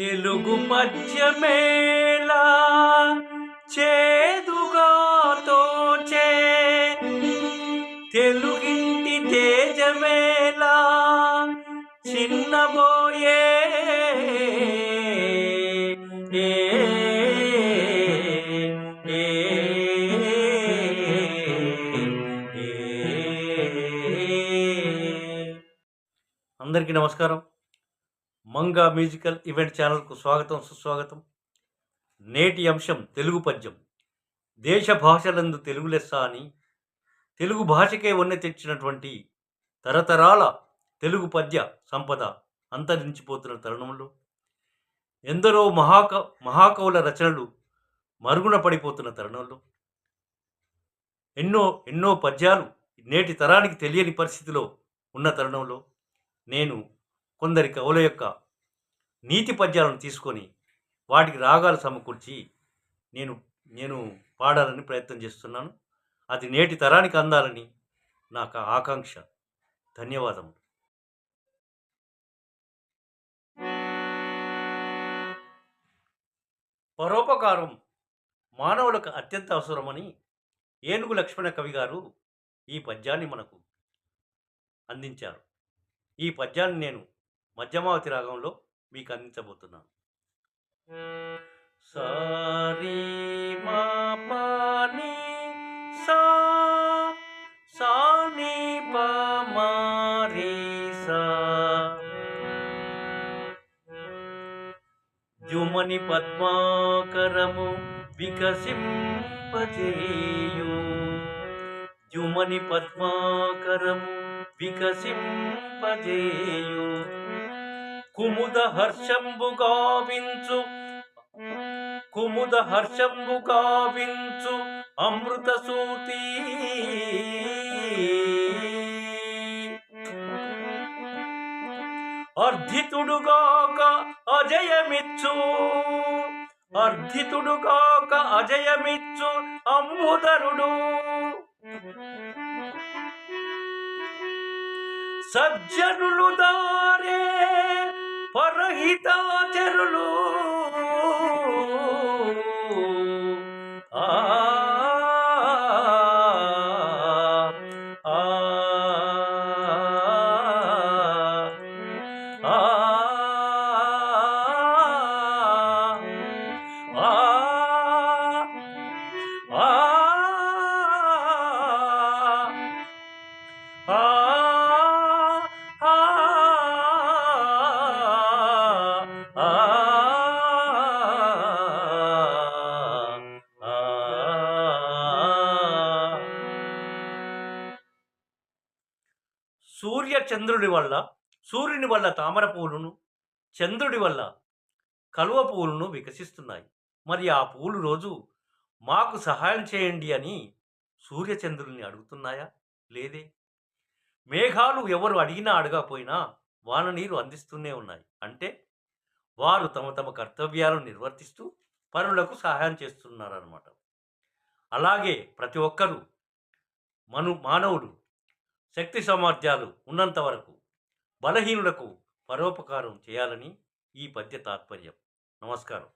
తెలుగు పద్యమేళా చేదుగా తోచే తెలుగింటి తేజమేళా చిన్నబోయే ఏ. అందరికీ నమస్కారం మంగా మ్యూజికల్ ఈవెంట్ ఛానల్కు స్వాగతం సుస్వాగతం. నేటి అంశం తెలుగు పద్యం. దేశ భాషలందు తెలుగు లెస్స అని తెలుగు భాషకే వన్నె తెచ్చినటువంటి తరతరాల తెలుగు పద్య సంపద అంతరించిపోతున్న తరుణంలో ఎందరో మహాక మహాకవుల రచనలు మరుగున పడిపోతున్న తరుణంలో ఎన్నో ఎన్నో పద్యాలు నేటి తరానికి తెలియని పరిస్థితిలో ఉన్న తరుణంలో నేను కొందరి కవుల యొక్క నీతి పద్యాలను తీసుకొని వాటికి రాగాలు సమకూర్చి నేను నేను పాడాలని ప్రయత్నం చేస్తున్నాను. అది నేటి తరానికి అందాలని నాకు ఆకాంక్ష. ధన్యవాదములు. పరోపకారం మానవులకు అత్యంత అవసరమని ఏనుగు లక్ష్మణ కవి గారు ఈ పద్యాన్ని మనకు అందించారు. ఈ పద్యాన్ని నేను మధ్యమావతి రాగంలో మీకు అందించబోతున్నాను సారీ మా పాని సా సాని పద్మాకరము వికసింపజేయు. జుమని పద్మాకరము వికసింపజేయు. కుముద హర్షంబు గావించు. కుముద హర్షంబు గావించు అమృత సూతి అర్ధితుడుగాక అజయమిచ్చు. అర్ధితుడుగాక అజయమిచ్చు అమ్ముదరుడు సజ్జనులు దారే పరహితాచరులు. ఆ, ఆ, సూర్య చంద్రుడి వల్ల సూర్యుని వల్ల తామర పూలును చంద్రుడి వల్ల కలువ పూలను వికసిస్తున్నాయి. మరి ఆ పూలు రోజు మాకు సహాయం చేయండి అని సూర్యచంద్రుల్ని అడుగుతున్నాయా? లేదే. మేఘాలు ఎవరు అడిగినా అడగకపోయినా వాన నీరు అందిస్తూనే ఉన్నాయి. అంటే వారు తమ తమ కర్తవ్యాలను నిర్వర్తిస్తూ పనులకు సహాయం చేస్తున్నారన్నమాట. అలాగే ప్రతి ఒక్కరూ మను మానవుడు శక్తి సామర్థ్యాలు ఉన్నంత వరకు బలహీనులకు పరోపకారం చేయాలని ఈ పద్య తాత్పర్యం. నమస్కారం.